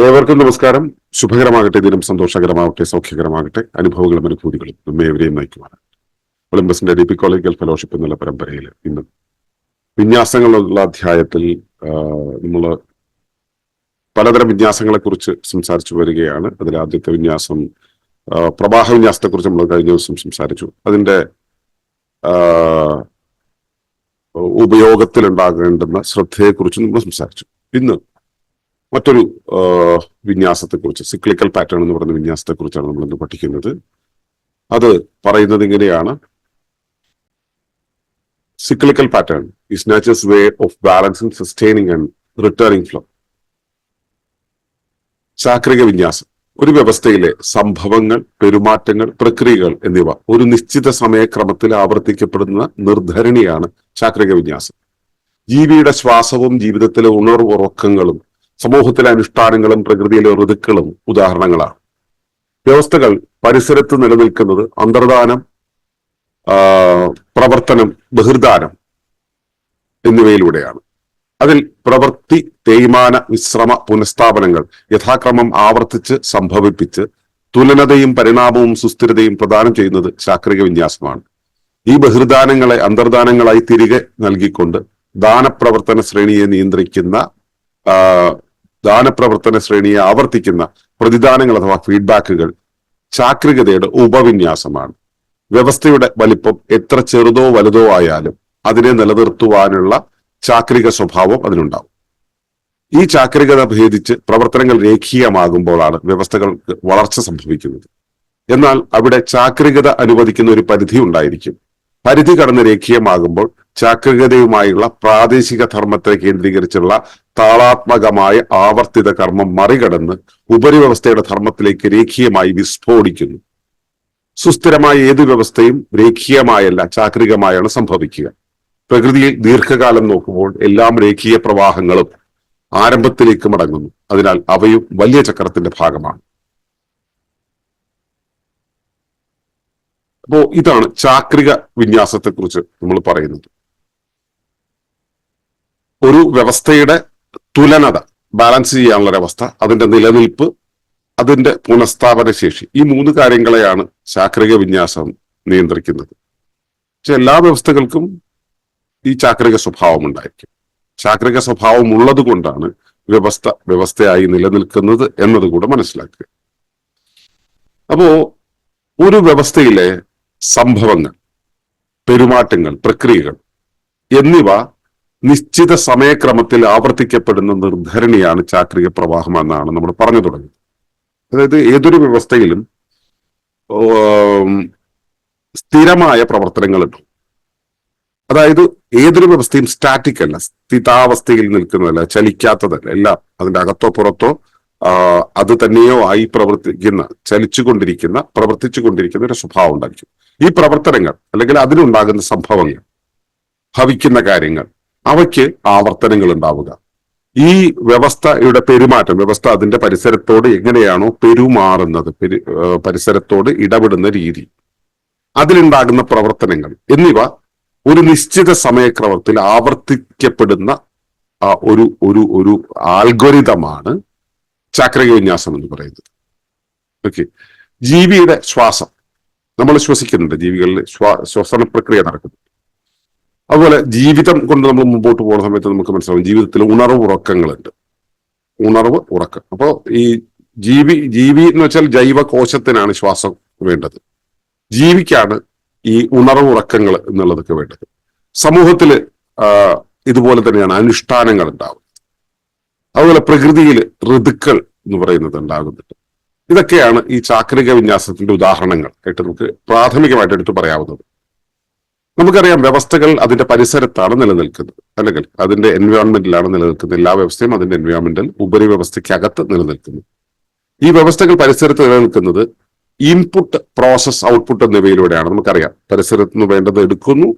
ഏവർക്കും നമസ്കാരം. ശുഭകരമാകട്ടെ. ദിനം സന്തോഷകരമാകട്ടെ സൗഖ്യകരമാകട്ടെ. അനുഭവങ്ങളും അനുഭൂതികളും നമ്മെ എവരെയും നയിക്കുവാൻ. ഒളിമ്പസിന്റെ ഡി പി കോളേജ് ഫെലോഷിപ്പ് എന്നുള്ള പരമ്പരയിൽ ഇന്ന് വിന്യാസങ്ങളുള്ള അധ്യായത്തിൽ നമ്മൾ പലതരം വിന്യാസങ്ങളെ കുറിച്ച് സംസാരിച്ചു വരികയാണ്. അതിൽ ആദ്യത്തെ വിന്യാസം പ്രവാഹ വിന്യാസത്തെ കുറിച്ച് നമ്മൾ കഴിഞ്ഞ ദിവസം സംസാരിച്ചു. അതിന്റെ ഉപയോഗത്തിലുണ്ടാകേണ്ടുന്ന ശ്രദ്ധയെക്കുറിച്ച് നമ്മൾ സംസാരിച്ചു. ഇന്ന് മറ്റൊരു വിന്യാസത്തെക്കുറിച്ച് സിക്ലിക്കൽ പാറ്റേൺ എന്ന് പറയുന്ന വിന്യാസത്തെക്കുറിച്ചാണ് നമ്മൾ ഇന്ന് പഠിക്കുന്നത്. അത് പറയുന്നത് ഇങ്ങനെയാണ്. Cyclical pattern is nature's way of balancing sustaining and returning flow ചാക്രിക വിന്യാസം. ഒരു വ്യവസ്ഥയിലെ സംഭവങ്ങൾ പെരുമാറ്റങ്ങൾ പ്രക്രിയകൾ എന്നിവ ഒരു നിശ്ചിത സമയക്രമത്തിൽ ആവർത്തിക്കപ്പെടുന്ന നിർധരണിയാണ് ചാക്രിക വിന്യാസം. ജീവിയുടെ ശ്വാസവും ജീവിതത്തിലെ ഉണർവുറക്കങ്ങളും സമൂഹത്തിലെ അനുഷ്ഠാനങ്ങളും പ്രകൃതിയിലെ ഋതുക്കളും ഉദാഹരണങ്ങളാണ്. വ്യവസ്ഥകൾ പരിസരത്ത് നിലനിൽക്കുന്നത് അന്തർദാനം പ്രവർത്തനം ബഹിർദാനം എന്നിവയിലൂടെയാണ്. അതിൽ പ്രവൃത്തി തേയ്മാന വിശ്രമ പുനഃസ്ഥാപനങ്ങൾ യഥാക്രമം ആവർത്തിച്ച് സംഭവിപ്പിച്ച് തുലനതയും പരിണാമവും സുസ്ഥിരതയും പ്രദാനം ചെയ്യുന്നത് ശാക്രിക വിന്യാസമാണ്. ഈ ബഹിർദാനങ്ങളെ അന്തർദാനങ്ങളായി തിരികെ നൽകിക്കൊണ്ട് ദാനപ്രവർത്തന ശ്രേണിയെ നിയന്ത്രിക്കുന്ന ദാനപ്രവർത്തന ശ്രേണിയെ ആവർത്തിക്കുന്ന പ്രതിദാനങ്ങൾ അഥവാ ഫീഡ്ബാക്കുകൾ ചാക്രികതയുടെ ഉപവിന്യാസമാണ്. വ്യവസ്ഥയുടെ വലിപ്പം എത്ര ചെറുതോ വലുതോ ആയാലും അതിനെ നിലനിർത്തുവാനുള്ള ചാക്രിക സ്വഭാവം അതിനുണ്ടാവും. ഈ ചാക്രികത ഭേദിച്ച് പ്രവർത്തനങ്ങൾ രേഖീയമാകുമ്പോഴാണ് വ്യവസ്ഥകൾക്ക് വളർച്ച സംഭവിക്കുന്നത്. എന്നാൽ അവിടെ ചാക്രികത അനുവദിക്കുന്ന ഒരു പരിധി ഉണ്ടായിരിക്കും. പരിധി കടന്ന് രേഖീയമാകുമ്പോൾ ചാക്രികതയുമായുള്ള പ്രാദേശിക ധർമ്മത്തെ കേന്ദ്രീകരിച്ചുള്ള താളാത്മകമായ ആവർത്തിത കർമ്മം മറികടന്ന് ഉപരിവ്യവസ്ഥയുടെ ധർമ്മത്തിലേക്ക് രേഖീയമായി വിസ്ഫോടിക്കുന്നു. സുസ്ഥിരമായ ഏത് വ്യവസ്ഥയും രേഖീയമായല്ല ചാക്രികമായാണ് സംഭവിക്കുക. പ്രകൃതിയിൽ ദീർഘകാലം നോക്കുമ്പോൾ എല്ലാം രേഖീയ പ്രവാഹങ്ങളും ആരംഭത്തിലേക്ക് മടങ്ങുന്നു. അതിനാൽ അവയും വലിയ ചക്രത്തിന്റെ ഭാഗമാണ്. അപ്പോ ഇതാണ് ചാക്രിക വിന്യാസത്തെക്കുറിച്ച് നമ്മൾ പറയുന്നത്. ഒരു വ്യവസ്ഥയുടെ തുലനത ബാലൻസ് ചെയ്യാനുള്ള ഒരു അവസ്ഥ അതിന്റെ നിലനിൽപ്പ് അതിന്റെ പുനഃസ്ഥാപന ശേഷി. ഈ മൂന്ന് കാര്യങ്ങളെയാണ് ചാക്രിക വിന്യാസം നിയന്ത്രിക്കുന്നത്. പക്ഷെ എല്ലാ വ്യവസ്ഥകൾക്കും ഈ ചാക്രിക സ്വഭാവം ഉണ്ടായിരിക്കും. ചാക്രിക സ്വഭാവം ഉള്ളത് കൊണ്ടാണ് വ്യവസ്ഥ വ്യവസ്ഥയായി നിലനിൽക്കുന്നത് എന്നത് കൂടെ മനസ്സിലാക്കുക. അപ്പോ ഒരു വ്യവസ്ഥയിലെ സംഭവങ്ങൾ പെരുമാറ്റങ്ങൾ പ്രക്രിയകൾ എന്നിവ നിശ്ചിത സമയക്രമത്തിൽ ആവർത്തിക്കപ്പെടുന്ന നിർദ്ധരണിയാണ് ചാക്രിക പ്രവാഹം എന്നാണ് നമ്മൾ പറഞ്ഞു തുടങ്ങിയത്. അതായത് ഏതൊരു വ്യവസ്ഥയിലും സ്ഥിരമായ പ്രവർത്തനങ്ങളുണ്ട്. അതായത് ഏതൊരു വ്യവസ്ഥയും സ്റ്റാറ്റിക് അല്ല സ്ഥിതാവസ്ഥയിൽ നിൽക്കുന്നതല്ല ചലിക്കാത്തതല്ല. എല്ലാം അതിന്റെ അകത്തോ പുറത്തോ അത് തന്നെയോ ആയി പ്രവർത്തിക്കുന്ന ചലിച്ചുകൊണ്ടിരിക്കുന്ന പ്രവർത്തിച്ചുകൊണ്ടിരിക്കുന്ന ഒരു സ്വഭാവം ഉണ്ടായിരിക്കും. ഈ പ്രവർത്തനങ്ങൾ അല്ലെങ്കിൽ അതിനുണ്ടാകുന്ന സംഭവങ്ങൾ ഭവിക്കുന്ന കാര്യങ്ങൾ അവയ്ക്ക് ആവർത്തനങ്ങൾ ഉണ്ടാവുക ഈ വ്യവസ്ഥയുടെ പെരുമാറ്റം വ്യവസ്ഥ അതിന്റെ പരിസരത്തോട് എങ്ങനെയാണോ പെരുമാറുന്നത് പരിസരത്തോട് ഇടപെടുന്ന രീതി. അതിലുണ്ടാകുന്ന പ്രവർത്തനങ്ങൾ എന്നിവ ഒരു നിശ്ചിത സമയക്രമത്തിൽ ആവർത്തിക്കപ്പെടുന്ന ഒരു ഒരു ഒരു ആൽഗോരിതമാണ് ചാക്രിക വിന്യാസം എന്ന് പറയുന്നത്. ഓക്കെ. ജീവിയുടെ ശ്വാസം. നമ്മൾ ശ്വസിക്കുന്നുണ്ട്. ജീവികളിൽ ശ്വാ ശ്വസന പ്രക്രിയ നടക്കുന്നു. അതുപോലെ ജീവിതം കൊണ്ട് നമ്മൾ മുമ്പോട്ട് പോകുന്ന സമയത്ത് നമുക്ക് മനസ്സിലാവും ജീവിതത്തിൽ ഉണർവ് ഉറക്കങ്ങളുണ്ട്. ഉണർവ് ഉറക്കം. അപ്പോൾ ഈ ജീവി ജീവി എന്ന് വെച്ചാൽ ജൈവ കോശത്തിനാണ് ശ്വാസം വേണ്ടത്. ജീവിക്കാണ് ഈ ഉണർവ് ഉറക്കങ്ങൾ എന്നുള്ളതൊക്കെ വേണ്ടത്. സമൂഹത്തിൽ ഇതുപോലെ തന്നെയാണ് അനുഷ്ഠാനങ്ങൾ ഉണ്ടാവുന്നത്. അതുപോലെ പ്രകൃതിയിൽ ഋതുക്കൾ എന്ന് പറയുന്നത് ഉണ്ടാകുന്നുണ്ട്. ഇതൊക്കെയാണ് ഈ ചാക്രിക വിന്യാസത്തിന്റെ ഉദാഹരണങ്ങൾ. ആയിട്ട് നമുക്ക് പ്രാഥമികമായിട്ട് എടുത്തു പറയാവുന്നത്. നമുക്കറിയാം വ്യവസ്ഥകൾ അതിന്റെ പരിസരത്താണ് നിലനിൽക്കുന്നത്. അല്ലെങ്കിൽ അതിന്റെ എൻവയോൺമെന്റിലാണ് നിലനിൽക്കുന്നത്. എല്ലാ വ്യവസ്ഥയും അതിന്റെ എൻവയോൺമെന്റിൽ ഉപരി വ്യവസ്ഥയ്ക്കകത്ത് നിലനിൽക്കുന്നു. ഈ വ്യവസ്ഥകൾ പരിസരത്ത് നിലനിൽക്കുന്നത് ഇൻപുട്ട് പ്രോസസ് ഔട്ട്പുട്ട് എന്നിവയിലൂടെയാണ്. നമുക്കറിയാം പരിസരത്ത് നിന്ന് വേണ്ടത് എടുക്കുന്നു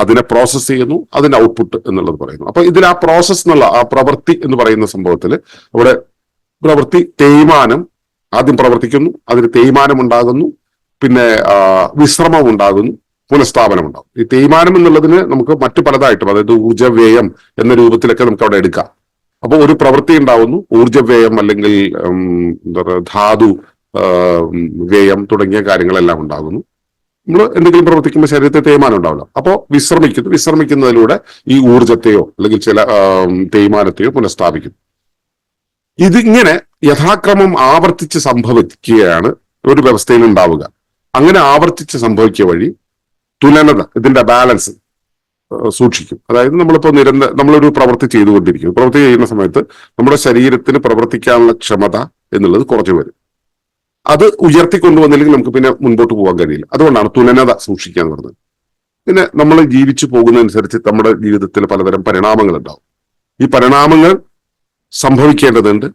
അതിനെ പ്രോസസ് ചെയ്യുന്നു അതിന്റെ ഔട്ട്പുട്ട് എന്നുള്ളത് പറയുന്നു. അപ്പൊ ഇതിൽ ആ പ്രോസസ് എന്നുള്ള ആ പ്രവൃത്തി എന്ന് പറയുന്ന സംഭവത്തിൽ അവിടെ പ്രവൃത്തി തേയ്മാനം ആദ്യം പ്രവർത്തിക്കുന്നു അതിന് തേയ്മാനം ഉണ്ടാകുന്നു പിന്നെ വിശ്രമം ഉണ്ടാകുന്നു പുനഃസ്ഥാപനം ഉണ്ടാവും ഈ തേയ്മാനം എന്നുള്ളതിന് നമുക്ക് മറ്റു പലതായിട്ടും അതായത് ഊർജവ്യയം എന്ന രൂപത്തിലൊക്കെ നമുക്ക് അവിടെ എടുക്കാം. അപ്പോൾ ഒരു പ്രവൃത്തി ഉണ്ടാവുന്നു. ഊർജവ്യയം അല്ലെങ്കിൽ എന്താ പറയുക ധാതു വ്യയം തുടങ്ങിയ കാര്യങ്ങളെല്ലാം ഉണ്ടാകുന്നു. നമ്മൾ എന്തെങ്കിലും പ്രവർത്തിക്കുമ്പോൾ ശരീരത്തെ തേയ്മാനം ഉണ്ടാവില്ല. അപ്പോൾ വിശ്രമിക്കുന്നു. വിശ്രമിക്കുന്നതിലൂടെ ഈ ഊർജത്തെയോ അല്ലെങ്കിൽ ചില തേയ്മാനത്തെയോ പുനഃസ്ഥാപിക്കുന്നു. ഇതിങ്ങനെ യഥാക്രമം ആവർത്തിച്ച് സംഭവിക്കുകയാണ് ഒരു വ്യവസ്ഥയിൽ ഉണ്ടാവുക. അങ്ങനെ ആവർത്തിച്ച് സംഭവിക്കുക വഴി തുലനത ഇതിന്റെ ബാലൻസ് സൂക്ഷിക്കും. അതായത് നമ്മളിപ്പോൾ നിരന്തര നമ്മളൊരു പ്രവൃത്തി ചെയ്തുകൊണ്ടിരിക്കും പ്രവൃത്തി ചെയ്യുന്ന സമയത്ത് നമ്മുടെ ശരീരത്തിന് പ്രവർത്തിക്കാനുള്ള ക്ഷമത എന്നുള്ളത് കുറച്ചു വരും. അത് ഉയർത്തിക്കൊണ്ടുവന്നില്ലെങ്കിൽ നമുക്ക് പിന്നെ മുൻപോട്ട് പോകാൻ കഴിയില്ല. അതുകൊണ്ടാണ് തുലനത സൂക്ഷിക്കാൻ പറഞ്ഞത്. പിന്നെ നമ്മൾ ജീവിച്ചു പോകുന്നതനുസരിച്ച് നമ്മുടെ ജീവിതത്തിൽ പലതരം പരിണാമങ്ങൾ ഉണ്ടാവും ഈ പരിണാമങ്ങൾ സംഭവിക്കേണ്ടതുണ്ട്.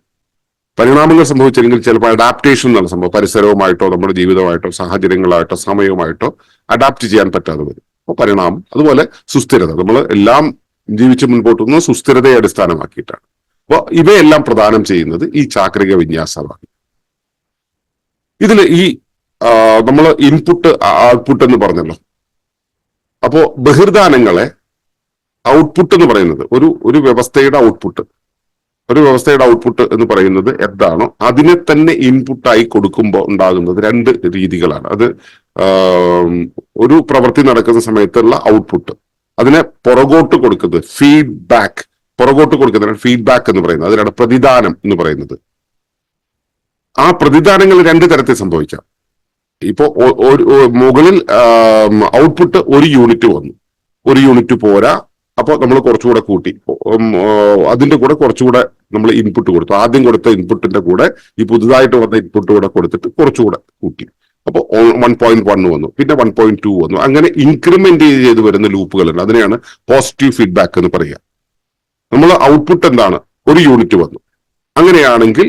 പരിണാമങ്ങൾ സംഭവിച്ചില്ലെങ്കിൽ ചിലപ്പോൾ അഡാപ്റ്റേഷൻ എന്നുള്ള സംഭവം പരിസരവുമായിട്ടോ നമ്മുടെ ജീവിതമായിട്ടോ സാഹചര്യങ്ങളായിട്ടോ സമയവുമായിട്ടോ അഡാപ്റ്റ് ചെയ്യാൻ പറ്റാതെ വരും. പരിണാമം. അതുപോലെ സുസ്ഥിരത. നമ്മൾ എല്ലാം ജീവിച്ച് മുൻപോട്ട് സുസ്ഥിരതയെ അടിസ്ഥാനമാക്കിയിട്ടാണ്. അപ്പോൾ ഇവയെല്ലാം പ്രദാനം ചെയ്യുന്നത് ഈ ചാക്രിക വിന്യാസമാണ്. ഇതിൽ ഈ നമ്മൾ ഇൻപുട്ട് ഔട്ട്പുട്ട് എന്ന് പറഞ്ഞല്ലോ. അപ്പോൾ ബഹിർദാനങ്ങളെ ഔട്ട്പുട്ട് എന്ന് പറയുന്നത് ഒരു ഒരു വ്യവസ്ഥയുടെ ഔട്ട്പുട്ട് ഒരു വ്യവസ്ഥയുടെ ഔട്ട്പുട്ട് എന്ന് പറയുന്നത് എന്താണോ അതിനെ തന്നെ ഇൻപുട്ടായി കൊടുക്കുമ്പോൾ ഉണ്ടാകുന്നത് രണ്ട് രീതികളാണ്. അത് ഒരു പ്രവൃത്തി നടക്കുന്ന സമയത്തുള്ള ഔട്ട്പുട്ട് അതിനെ പുറകോട്ട് കൊടുക്കുന്നത് ഫീഡ്ബാക്ക് പുറകോട്ട് കൊടുക്കുന്നതിനാണ് ഫീഡ്ബാക്ക് എന്ന് പറയുന്നത്. അതിനാണ് പ്രതിദാനം എന്ന് പറയുന്നത്. ആ പ്രതിദാനങ്ങൾ രണ്ട് തരത്തിൽ സംഭവിക്കാം. ഇപ്പോ ഒരു മുകളിൽ ഔട്ട്പുട്ട് ഒരു യൂണിറ്റ് വന്നു. ഒരു യൂണിറ്റ് പോരാ അപ്പൊ നമ്മൾ കുറച്ചുകൂടെ കൂട്ടി. അതിന്റെ കൂടെ കുറച്ചുകൂടെ നമ്മൾ ഇൻപുട്ട് കൊടുത്തു. ആദ്യം കൊടുത്ത ഇൻപുട്ടിന്റെ കൂടെ ഈ പുതുതായിട്ട് വന്ന ഇൻപുട്ട് കൂടെ കൊടുത്തിട്ട് കുറച്ചുകൂടെ കൂട്ടി. അപ്പോൾ വൺ പോയിന്റ് വൺ വന്നു. പിന്നെ വൺ പോയിന്റ് ടു വന്നു. അങ്ങനെ ഇൻക്രിമെന്റ് ചെയ്ത് വരുന്ന ലൂപ്പുകളുണ്ട് അതിനെയാണ് പോസിറ്റീവ് ഫീഡ്ബാക്ക് എന്ന് പറയുക. നമ്മൾ ഔട്ട്പുട്ട് എന്താണ്? ഒരു യൂണിറ്റ് വന്നു. അങ്ങനെയാണെങ്കിൽ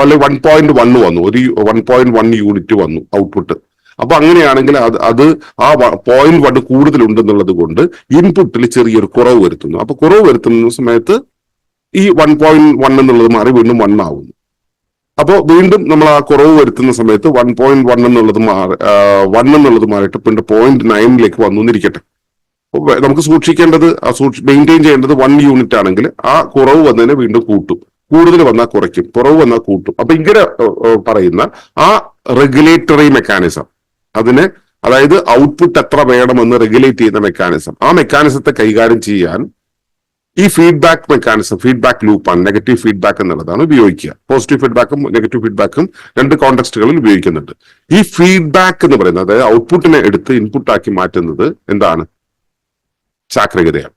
അല്ലെങ്കിൽ വൺ പോയിന്റ് വൺ വന്നു. ഒരു വൺ പോയിന്റ് വൺ യൂണിറ്റ് വന്നു ഔട്ട്പുട്ട് അപ്പൊ അങ്ങനെയാണെങ്കിൽ അത് അത് ആ പോയിന്റ് വൺ കൂടുതലുണ്ടെന്നുള്ളത് കൊണ്ട് ഇൻപുട്ടിൽ ചെറിയൊരു കുറവ് വരുത്തുന്നു. അപ്പൊ കുറവ് വരുത്തുന്ന സമയത്ത് ഈ വൺ പോയിന്റ് വൺ എന്നുള്ളത് മാറി വീണ്ടും വൺ ആവുന്നു. അപ്പോൾ വീണ്ടും നമ്മൾ ആ കുറവ് വരുത്തുന്ന സമയത്ത് വൺ പോയിന്റ് വൺ എന്നുള്ളത് മാറി വൺ എന്നുള്ളത് മാറിയിട്ട് പിന്നെ പോയിന്റ് നയനിലേക്ക് വന്നു എന്നിരിക്കട്ടെ. നമുക്ക് സൂക്ഷിക്കേണ്ടത് നമുക്ക് സൂക്ഷിക്കേണ്ടത് മെയിന്റെയിൻ ചെയ്യേണ്ടത് വൺ യൂണിറ്റ് ആണെങ്കിൽ ആ കുറവ് വന്നതിനെ വീണ്ടും കൂട്ടും. കൂടുതൽ വന്നാൽ കുറയ്ക്കും കുറവ് വന്നാൽ കൂട്ടും. അപ്പൊ ഇങ്ങനെ പറയുന്ന ആ റെഗുലേറ്ററി മെക്കാനിസം അതിനെ അതായത് ഔട്ട്പുട്ട് എത്ര വേണമെന്ന് റെഗുലേറ്റ് ചെയ്യുന്ന മെക്കാനിസം ആ മെക്കാനിസത്തെ കൈകാര്യം ചെയ്യാൻ ഈ ഫീഡ്ബാക്ക് മെക്കാനിസം ഫീഡ്ബാക്ക് ലൂപ്പാണ് നെഗറ്റീവ് ഫീഡ്ബാക്ക് എന്നുള്ളതാണ് ഉപയോഗിക്കുക. പോസിറ്റീവ് ഫീഡ്ബാക്കും നെഗറ്റീവ് ഫീഡ്ബാക്കും രണ്ട് കോണ്ടെക്സ്റ്റുകളിൽ ഉപയോഗിക്കുന്നുണ്ട്. ഈ ഫീഡ്ബാക്ക് എന്ന് പറയുന്നത് അതായത് ഔട്ട്പുട്ടിനെ എടുത്ത് ഇൻപുട്ടാക്കി മാറ്റുന്നത് എന്താണ്? ചാക്രികതയാണ്.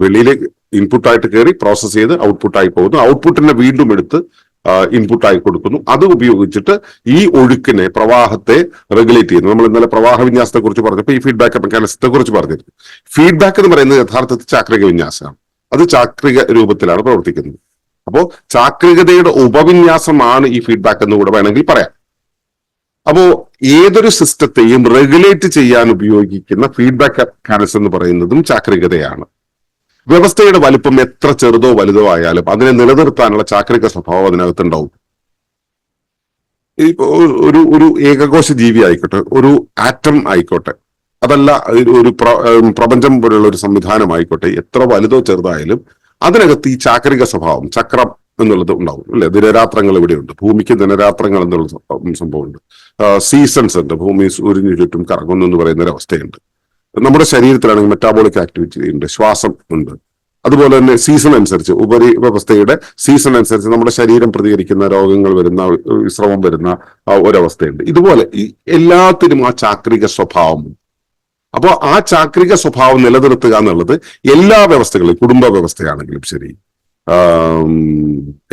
വെളിയിലേക്ക് ഇൻപുട്ടായിട്ട് കയറി പ്രോസസ് ചെയ്ത് ഔട്ട്പുട്ടായി പോകുന്നു. ഔട്ട്പുട്ടിനെ വീണ്ടും എടുത്ത് ഇൻപുട്ടായി കൊടുക്കുന്നു. അത് ഉപയോഗിച്ചിട്ട് ഈ ഒഴുക്കിനെ പ്രവാഹത്തെ റെഗുലേറ്റ് ചെയ്യുന്നു. നമ്മൾ ഇന്നലെ പ്രവാഹ വിന്യാസത്തെ കുറിച്ച് പറഞ്ഞപ്പോൾ ഈ ഫീഡ്ബാക്ക് മെക്കാനിസത്തെ കുറിച്ച് പറഞ്ഞിരുന്നു. ഫീഡ്ബാക്ക് എന്ന് പറയുന്നത് യഥാർത്ഥത്തിൽ ചാക്രിക വിന്യാസമാണ്. അത് ചാക്രിക രൂപത്തിലാണ് പ്രവർത്തിക്കുന്നത്. അപ്പോൾ ചാക്രികതയുടെ ഉപവിന്യാസമാണ് ഈ ഫീഡ്ബാക്ക് എന്ന് കൂടെ വേണമെങ്കിൽ പറയാം. അപ്പോ ഏതൊരു സിസ്റ്റത്തെയും റെഗുലേറ്റ് ചെയ്യാൻ ഉപയോഗിക്കുന്ന ഫീഡ്ബാക്ക് മെക്കാനിസം എന്ന് പറയുന്നതും ചാക്രികതയാണ്. വ്യവസ്ഥയുടെ വലിപ്പം എത്ര ചെറുതോ വലുതോ ആയാലും അതിനെ നിലനിർത്താനുള്ള ചാക്രിക സ്വഭാവം അതിനകത്തുണ്ടാവും. ഇപ്പോ ഒരു ഒരു ഏകകോശ ജീവി ആയിക്കോട്ടെ ഒരു ആറ്റം ആയിക്കോട്ടെ അതല്ല ഒരു- പ്രപഞ്ചം പോലുള്ള ഒരു സംവിധാനം ആയിക്കോട്ടെ എത്ര വലുതോ ചെറുതായാലും അതിനകത്ത് ഈ ചാക്രിക സ്വഭാവം ചക്രം എന്നുള്ളത് ഉണ്ടാവും അല്ലെ? ദിനരാത്രങ്ങൾ ഇവിടെയുണ്ട് ഭൂമിക്ക് ദിനരാത്രങ്ങൾ എന്നുള്ള സംഭവമുണ്ട്. സീസൺസ് ഉണ്ട് ഭൂമി സൂര്യന് ചുറ്റും കറങ്ങുന്നു എന്ന് പറയുന്ന ഒരു അവസ്ഥയുണ്ട്. നമ്മുടെ ശരീരത്തിലാണെങ്കിൽ മെറ്റാബോളിക് ആക്ടിവിറ്റി ഉണ്ട് ശ്വാസം ഉണ്ട്. അതുപോലെ തന്നെ സീസൺ അനുസരിച്ച് ഉപരി വ്യവസ്ഥയുടെ സീസൺ അനുസരിച്ച് നമ്മുടെ ശരീരം പ്രതികരിക്കുന്ന രോഗങ്ങൾ വരുന്ന വിശ്രമം വരുന്ന ഒരവസ്ഥയുണ്ട്. ഇതുപോലെ ഈ എല്ലാത്തിനും ആ ചാക്രിക സ്വഭാവം. അപ്പോൾ ആ ചാക്രിക സ്വഭാവം നിലനിർത്തുക എന്നുള്ളത് എല്ലാ വ്യവസ്ഥകളും കുടുംബ വ്യവസ്ഥയാണെങ്കിലും ശരി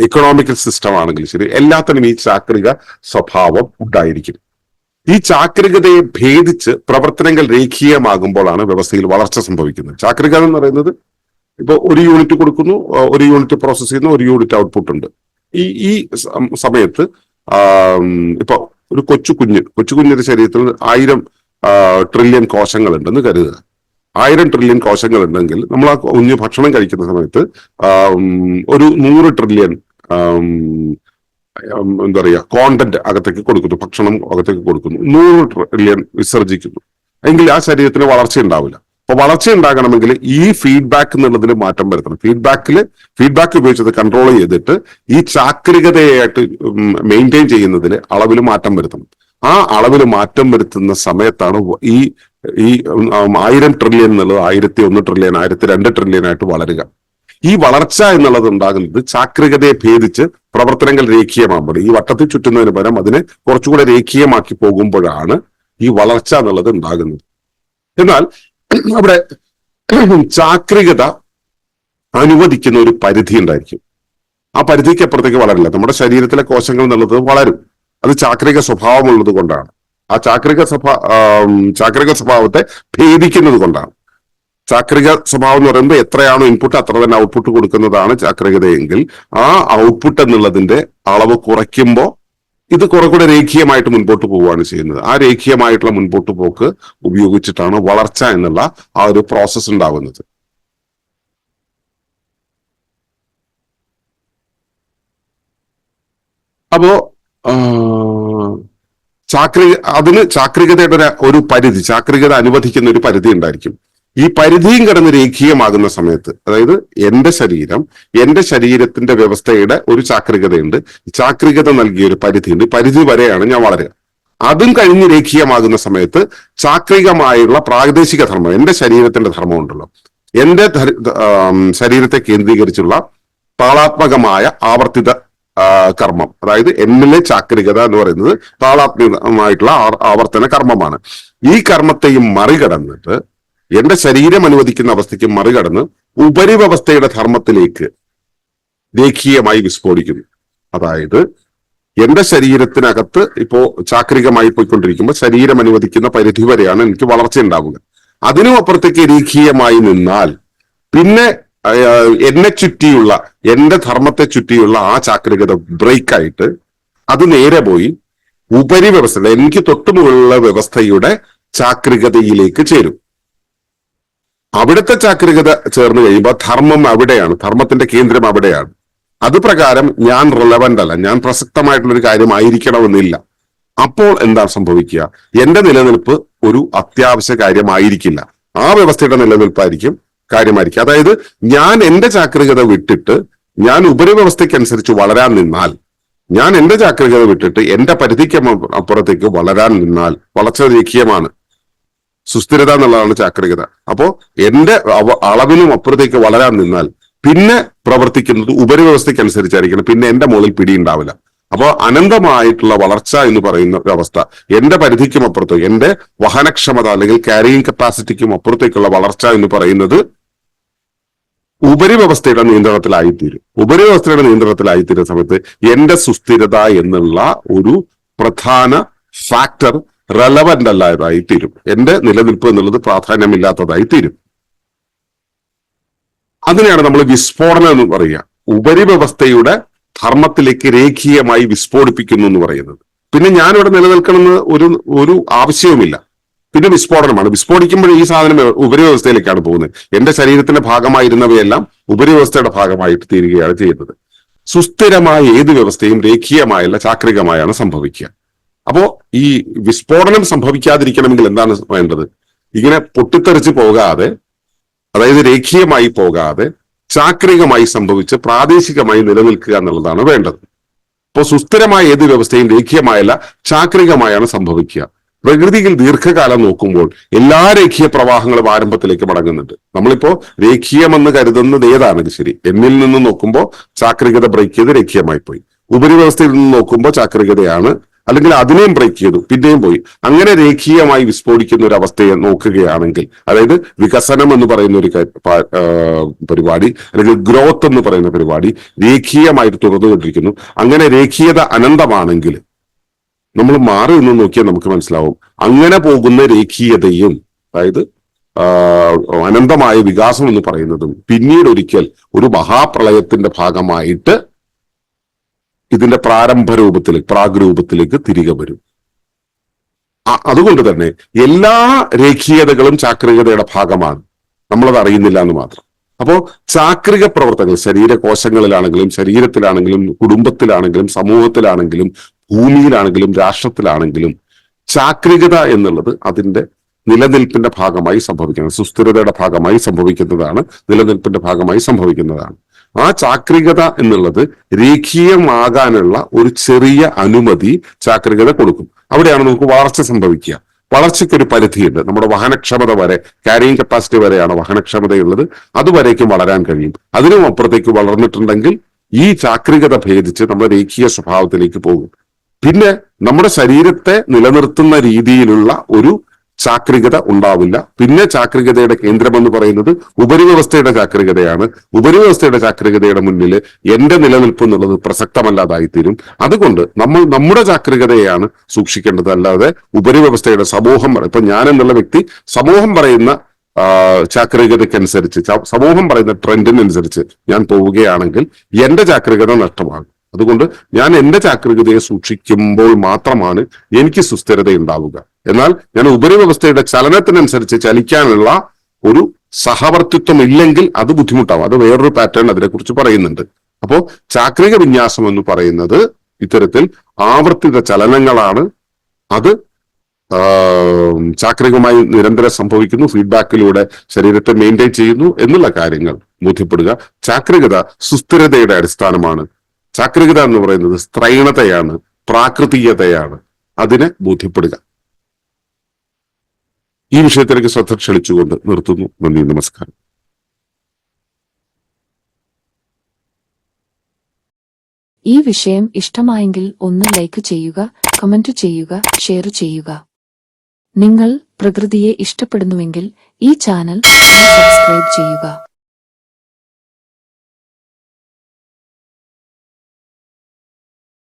ഇക്കണോമിക്കൽ സിസ്റ്റം ആണെങ്കിലും ശരി എല്ലാത്തിനും ഈ ചാക്രിക സ്വഭാവം ഉണ്ടായിരിക്കും. ഈ ചാക്രികതയെ ഭേദിച്ച് പ്രവർത്തനങ്ങൾ രേഖീയമാകുമ്പോഴാണ് വ്യവസ്ഥയിൽ വളർച്ച സംഭവിക്കുന്നത്. ചാക്രികത എന്ന് പറയുന്നത് ഇപ്പൊ ഒരു യൂണിറ്റ് കൊടുക്കുന്നു ഒരു യൂണിറ്റ് പ്രോസസ് ചെയ്യുന്നു ഒരു യൂണിറ്റ് ഔട്ട്പുട്ട് ഉണ്ട്. ഈ ഈ സമയത്ത് ഇപ്പോൾ ഇപ്പൊ ഒരു കൊച്ചു കുഞ്ഞ് കൊച്ചു കുഞ്ഞിന്റെ ശരീരത്തിൽ ആയിരം ട്രില്യൺ കോശങ്ങൾ ഉണ്ടെന്ന് കരുതുക. ആയിരം ട്രില്യൺ കോശങ്ങൾ ഉണ്ടെങ്കിൽ നമ്മൾ ആ കുഞ്ഞ് ഭക്ഷണം കഴിക്കുന്ന സമയത്ത് ഒരു നൂറ് ട്രില്യൺ എന്താ പറയുക കോണ്ടന്റ് അകത്തേക്ക് കൊടുക്കുന്നു ഭക്ഷണം അകത്തേക്ക് കൊടുക്കുന്നു നൂറ് ട്രില്യൺ വിസർജിക്കുന്നു. എങ്കിൽ ആ ശരീരത്തിന് വളർച്ച ഉണ്ടാവില്ല. അപ്പൊ വളർച്ച ഉണ്ടാകണമെങ്കിൽ ഈ ഫീഡ്ബാക്ക് എന്നുള്ളതിൽ മാറ്റം വരുത്തണം. ഫീഡ്ബാക്കിൽ ഫീഡ്ബാക്ക് ഉപയോഗിച്ചത് കൺട്രോൾ ചെയ്തിട്ട് ഈ ചാക്രികതയായിട്ട് മെയിന്റെയിൻ ചെയ്യുന്നതിൽ അളവിൽ മാറ്റം വരുത്തണം. ആ അളവിൽ മാറ്റം വരുത്തുന്ന സമയത്താണ് ഈ ഈ ആയിരം ട്രില്യൺ എന്നുള്ളത് ആയിരത്തി ഒന്ന് ട്രില്യൺ ആയിരത്തി രണ്ട് ട്രില്യൺ ആയിട്ട് വളരുക. ഈ വളർച്ച എന്നുള്ളത് ഉണ്ടാകുന്നത് ചാക്രികതയെ ഭേദിച്ച് പ്രവർത്തനങ്ങൾ രേഖീയമാകുമ്പോൾ ഈ വട്ടത്തിൽ ചുറ്റുന്നതിന് പകരം അതിനെ കുറച്ചുകൂടെ രേഖീയമാക്കി പോകുമ്പോഴാണ് ഈ വളർച്ച എന്നുള്ളത് ഉണ്ടാകുന്നത്. എന്നാൽ അവിടെ ചാക്രികത അനുവദിക്കുന്ന ഒരു പരിധി ഉണ്ടായിരിക്കും. ആ പരിധിക്ക് അപ്പുറത്തേക്ക് വളരില്ല. നമ്മുടെ ശരീരത്തിലെ കോശങ്ങൾ എന്നുള്ളത് വളരും. അത് ചാക്രിക സ്വഭാവമുള്ളത് കൊണ്ടാണ്. ആ ചാക്രിക സ്വഭാ ചാക്രിക സ്വഭാവത്തെ ഭേദിക്കുന്നത് കൊണ്ടാണ്. ചാക്രിക സ്വഭാവം എന്ന് പറയുമ്പോൾ എത്രയാണോ ഇൻപുട്ട് അത്ര തന്നെ ഔട്ട്പുട്ട് കൊടുക്കുന്നതാണ് ചാക്രികതയെങ്കിൽ ആ ഔട്ട്പുട്ട് എന്നുള്ളതിന്റെ അളവ് കുറയ്ക്കുമ്പോൾ ഇത് കുറെ കൂടെ രേഖീയമായിട്ട് മുൻപോട്ട് പോവുകയാണ് ചെയ്യുന്നത്. ആ രേഖീയമായിട്ടുള്ള മുൻപോട്ട് പോക്ക് ഉപയോഗിച്ചിട്ടാണ് വളർച്ച എന്നുള്ള ആ ഒരു പ്രോസസ്സ് ഉണ്ടാകുന്നത് അപ്പോ ചാക്രിക ചാക്രി അതിന് ചാക്രികതയുടെ ഒരു പരിധി ചാക്രികത അനുവദിക്കുന്ന ഒരു പരിധി ഉണ്ടായിരിക്കും. ഈ പരിധിയും കടന്ന് രേഖീയമാകുന്ന സമയത്ത് അതായത് എന്റെ ശരീരം എന്റെ ശരീരത്തിന്റെ വ്യവസ്ഥയുടെ ഒരു ചാക്രികതയുണ്ട്. ചാക്രികത നൽകിയ ഒരു പരിധിയുണ്ട്. പരിധി വരെയാണ് ഞാൻ വളരുക. അതും കഴിഞ്ഞ് രേഖീയമാകുന്ന സമയത്ത് ചാക്രികമായുള്ള പ്രാദേശിക ധർമ്മം എന്റെ ശരീരത്തിന്റെ ധർമ്മം ഉണ്ടല്ലോ. എന്റെ ശരീരത്തെ കേന്ദ്രീകരിച്ചുള്ള താളാത്മകമായ ആവർത്തിത കർമ്മം അതായത് എന്നിലെ ചാക്രികത എന്ന് പറയുന്നത് താളാത്മകമായിട്ടുള്ള ആവർത്തന കർമ്മമാണ്. ഈ കർമ്മത്തെയും മറികടന്നിട്ട് എന്റെ ശരീരം അനുവദിക്കുന്ന അവസ്ഥയ്ക്ക് മറികടന്ന് ഉപരിവ്യവസ്ഥയുടെ ധർമ്മത്തിലേക്ക് രേഖീയമായി വിസ്ഫോടിക്കുന്നു. അതായത് എന്റെ ശരീരത്തിനകത്ത് ഇപ്പോ ചാക്രികമായി പോയിക്കൊണ്ടിരിക്കുമ്പോൾ ശരീരം അനുവദിക്കുന്ന പരിധി വരെയാണ് എനിക്ക് വളർച്ച ഉണ്ടാവുക. അതിനും അപ്പുറത്തേക്ക് രേഖീയമായി നിന്നാൽ പിന്നെ എന്നെ ചുറ്റിയുള്ള എന്റെ ധർമ്മത്തെ ചുറ്റിയുള്ള ആ ചാക്രികത ബ്രേക്കായിട്ട് അത് നേരെ പോയി ഉപരിവ്യവസ്ഥ എനിക്ക് തൊട്ടുമുള്ള വ്യവസ്ഥയുടെ ചാക്രികതയിലേക്ക് ചേരും. അവിടുത്തെ ചാക്രികത ചേർന്ന് കഴിയുമ്പോൾ ധർമ്മം അവിടെയാണ് ധർമ്മത്തിന്റെ കേന്ദ്രം അവിടെയാണ്. അത് പ്രകാരം ഞാൻ റിലവന്റ് അല്ല ഞാൻ പ്രസക്തമായിട്ടുള്ള ഒരു കാര്യമായിരിക്കണമെന്നില്ല. അപ്പോൾ എന്താണ് സംഭവിക്കുക? എന്റെ നിലനിൽപ്പ് ഒരു അത്യാവശ്യ കാര്യമായിരിക്കില്ല. ആ വ്യവസ്ഥയുടെ നിലനിൽപ്പായിരിക്കും കാര്യമായിരിക്കും. അതായത് ഞാൻ എന്റെ ചാക്രികത വിട്ടിട്ട് ഞാൻ ഉപരിവ്യവസ്ഥയ്ക്കനുസരിച്ച് വളരാൻ നിന്നാൽ ഞാൻ എന്റെ ചാക്രികത വിട്ടിട്ട് എന്റെ പരിധിക്ക് അപ്പുറത്തേക്ക് വളരാൻ നിന്നാൽ വളർച്ച രേഖീയമാണ്. സുസ്ഥിരത എന്നുള്ളതാണ് ചാക്രികത. അപ്പോ എന്റെ അളവിനും അപ്പുറത്തേക്ക് വളരാൻ നിന്നാൽ പിന്നെ പ്രവർത്തിക്കുന്നത് ഉപരിവ്യവസ്ഥയ്ക്കനുസരിച്ചായിരിക്കണം. പിന്നെ എന്റെ മുകളിൽ പിടി ഉണ്ടാവില്ല. അപ്പോൾ അനന്തമായിട്ടുള്ള വളർച്ച എന്ന് പറയുന്ന ഒരു അവസ്ഥ എന്റെ പരിധിക്കും അപ്പുറത്തോ എന്റെ വഹനക്ഷമത അല്ലെങ്കിൽ ക്യാരിയിങ് കപ്പാസിറ്റിക്കും അപ്പുറത്തേക്കുള്ള വളർച്ച എന്ന് പറയുന്നത് ഉപരിവ്യവസ്ഥയുടെ നിയന്ത്രണത്തിലായിത്തീരും. ഉപരിവ്യവസ്ഥയുടെ നിയന്ത്രണത്തിലായിത്തീരുന്ന സമയത്ത് എന്റെ സുസ്ഥിരത എന്നുള്ള ഒരു പ്രധാന ഫാക്ടർ റെലവന്റ് അല്ലാതായി തീരും എന്റെ നിലനിൽപ്പ് എന്നുള്ളത് പ്രാധാന്യമില്ലാത്തതായി തീരും അതിനെയാണ് നമ്മൾ വിസ്ഫോടനം എന്ന് പറയുക. ഉപരിവ്യവസ്ഥയുടെ ധർമ്മത്തിലേക്ക് രേഖീയമായി വിസ്ഫോടിപ്പിക്കുന്നു എന്ന് പറയുന്നത്. പിന്നെ ഞാനിവിടെ നിലനിൽക്കണമെന്ന് ഒരു ഒരു ആവശ്യവുമില്ല. പിന്നെ വിസ്ഫോടനമാണ്. വിസ്ഫോടിക്കുമ്പോൾ ഈ സാധനം ഉപരിവ്യവസ്ഥയിലേക്കാണ് പോകുന്നത്. എന്റെ ശരീരത്തിന്റെ ഭാഗമായിരുന്നവയെല്ലാം ഉപരിവ്യവസ്ഥയുടെ ഭാഗമായിട്ട് തീരുകയാണ് ചെയ്യുന്നത്. സുസ്ഥിരമായ ഏത് വ്യവസ്ഥയും രേഖീയമായല്ല ചാക്രികമായാണ് സംഭവിക്കുക. അപ്പോ ഈ വിസ്ഫോടനം സംഭവിക്കാതിരിക്കണമെങ്കിൽ എന്താണ് വേണ്ടത്? ഇങ്ങനെ പൊട്ടിത്തെറിച്ച് പോകാതെ അതായത് രേഖീയമായി പോകാതെ ചാക്രികമായി സംഭവിച്ച് പ്രാദേശികമായി നിലനിൽക്കുക എന്നുള്ളതാണ് വേണ്ടത്. ഇപ്പോൾ സുസ്ഥിരമായ ഏത് വ്യവസ്ഥയും രേഖീയമായല്ല ചാക്രികമായാണ് സംഭവിക്കുക. പ്രകൃതിയിൽ ദീർഘകാലം നോക്കുമ്പോൾ എല്ലാ രേഖീയ പ്രവാഹങ്ങളും ആരംഭത്തിലേക്ക് മടങ്ങുന്നുണ്ട്. നമ്മളിപ്പോ രേഖീയമെന്ന് കരുതുന്നത് ഏതാണെങ്കിൽ ശരി. എന്നിൽ നിന്ന് നോക്കുമ്പോൾ ചാക്രികത ബ്രേക്ക് ചെയ്ത് രേഖീയമായി പോയി. ഉപരിവ്യവസ്ഥയിൽ നിന്ന് നോക്കുമ്പോൾ ചാക്രികതയാണ് അല്ലെങ്കിൽ അതിനെയും ബ്രേക്ക് ചെയ്തു പിന്നെയും പോയി. അങ്ങനെ രേഖീയമായി വിസ്ഫോടിക്കുന്ന ഒരു അവസ്ഥയെ നോക്കുകയാണെങ്കിൽ അതായത് വികസനം എന്ന് പറയുന്ന ഒരു പരിപാടി അല്ലെങ്കിൽ ഗ്രോത്ത് എന്ന് പറയുന്ന പരിപാടി രേഖീയമായിട്ട് തുറന്നുകൊണ്ടിരിക്കുന്നു അങ്ങനെ രേഖീയത അനന്തമാണെങ്കിൽ നമ്മൾ മാറി നിന്ന് നോക്കിയാൽ നമുക്ക് മനസ്സിലാവും. അങ്ങനെ പോകുന്ന രേഖീയതയും അതായത് അനന്തമായ വികാസം എന്ന് പറയുന്നതും പിന്നീട് ഒരിക്കൽ ഒരു മഹാപ്രളയത്തിന്റെ ഭാഗമായിട്ട് ഇതിന്റെ പ്രാരംഭ രൂപത്തിലേക്ക് പ്രാഗ് രൂപത്തിലേക്ക് തിരികെ വരും. അതുകൊണ്ട് തന്നെ എല്ലാ രേഖീയതകളും ചാക്രികതയുടെ ഭാഗമാണ്. നമ്മളത് അറിയുന്നില്ല എന്ന് മാത്രം. അപ്പോ ചാക്രിക പ്രവർത്തനങ്ങൾ ശരീരകോശങ്ങളിലാണെങ്കിലും ശരീരത്തിലാണെങ്കിലും കുടുംബത്തിലാണെങ്കിലും സമൂഹത്തിലാണെങ്കിലും ഭൂമിയിലാണെങ്കിലും രാഷ്ട്രത്തിലാണെങ്കിലും ചാക്രികത എന്നുള്ളത് അതിന്റെ നിലനിൽപ്പിന്റെ ഭാഗമായി സംഭവിക്കുന്നത് സുസ്ഥിരതയുടെ ഭാഗമായി സംഭവിക്കുന്നതാണ് നിലനിൽപ്പിന്റെ ഭാഗമായി സംഭവിക്കുന്നതാണ്. ആ ചാക്രികത എന്നുള്ളത് രേഖീയമാകാനുള്ള ഒരു ചെറിയ അനുമതി ചാക്രികത കൊടുക്കും. അവിടെയാണ് നമുക്ക് വളർച്ച സംഭവിക്കുക. വളർച്ചയ്ക്ക് ഒരു പരിധിയുണ്ട്. നമ്മുടെ വഹനക്ഷമത വരെ ക്യാരിയിങ് കപ്പാസിറ്റി വരെയാണ് വഹനക്ഷമതയുള്ളത്. അതുവരേക്കും വളരാൻ കഴിയും. അതിനും അപ്പുറത്തേക്ക് വളർന്നിട്ടുണ്ടെങ്കിൽ ഈ ചാക്രികത ഭേദിച്ച് നമ്മൾ രേഖീയ സ്വഭാവത്തിലേക്ക് പോകും. പിന്നെ നമ്മുടെ ശരീരത്തെ നിലനിർത്തുന്ന രീതിയിലുള്ള ഒരു ചാക്രികത ഉണ്ടാവില്ല. പിന്നെ ചാക്രികതയുടെ കേന്ദ്രമെന്ന് പറയുന്നത് ഉപരിവ്യവസ്ഥയുടെ ചാക്രികതയാണ്. ഉപരിവ്യവസ്ഥയുടെ ചാക്രികതയുടെ മുന്നിൽ എന്റെ നിലനിൽപ്പ് എന്നുള്ളത് പ്രസക്തമല്ലാതായിത്തീരും. അതുകൊണ്ട് നമ്മൾ നമ്മുടെ ചാക്രികതയാണ് സൂക്ഷിക്കേണ്ടത്. അല്ലാതെ ഉപരിവ്യവസ്ഥയുടെ സമൂഹം ഇപ്പൊ ഞാൻ എന്നുള്ള വ്യക്തി സമൂഹം പറയുന്ന ചാക്രികതയ്ക്കനുസരിച്ച് സമൂഹം പറയുന്ന ട്രെൻഡിനനുസരിച്ച് ഞാൻ പോവുകയാണെങ്കിൽ എന്റെ ചാക്രികത നഷ്ടമാകും. അതുകൊണ്ട് ഞാൻ എന്റെ ചാക്രികതയെ സൂക്ഷിക്കുമ്പോൾ മാത്രമാണ് എനിക്ക് സുസ്ഥിരത ഉണ്ടാവുക എന്നാൽ ഞാൻ ഉപരിവ്യവസ്ഥയുടെ ചലനത്തിനനുസരിച്ച് ചലിക്കാനുള്ള ഒരു സഹവർത്തിത്വം ഇല്ലെങ്കിൽ അത് ബുദ്ധിമുട്ടാവും. അത് വേറൊരു പാറ്റേൺ അതിനെക്കുറിച്ച് പറയുന്നുണ്ട്. അപ്പോൾ ചാക്രിക വിന്യാസം എന്ന് പറയുന്നത് ഇത്തരത്തിൽ ആവർത്തിത ചലനങ്ങളാണ്. അത് ചാക്രികമായി നിരന്തരം സംഭവിക്കുന്നു ഫീഡ്ബാക്കിലൂടെ ശരീരത്തെ മെയിന്റെയിൻ ചെയ്യുന്നു എന്നുള്ള കാര്യങ്ങൾ ബോധ്യപ്പെടുക. ചാക്രികത സുസ്ഥിരതയുടെ അടിസ്ഥാനമാണ്. ചാക്രികത എന്ന് പറയുന്നത് സ്ത്രൈണതയാണ് പ്രാകൃതികതയാണ് അതിനെ ബോധ്യപ്പെടുക. ഈ വിഷയത്തിലേക്ക് ശ്രദ്ധ ക്ഷണിച്ചുകൊണ്ട് നിർത്തുന്നു. നന്ദി നമസ്കാരം. ഈ വിഷയം ഇഷ്ടമായെങ്കിൽ ഒന്ന് ലൈക്ക് ചെയ്യുക കമന്റ് ചെയ്യുക ഷെയർ ചെയ്യുക. നിങ്ങൾ പ്രകൃതിയെ ഇഷ്ടപ്പെടുന്നുവെങ്കിൽ ഈ ചാനൽ സബ്സ്ക്രൈബ് ചെയ്യുക.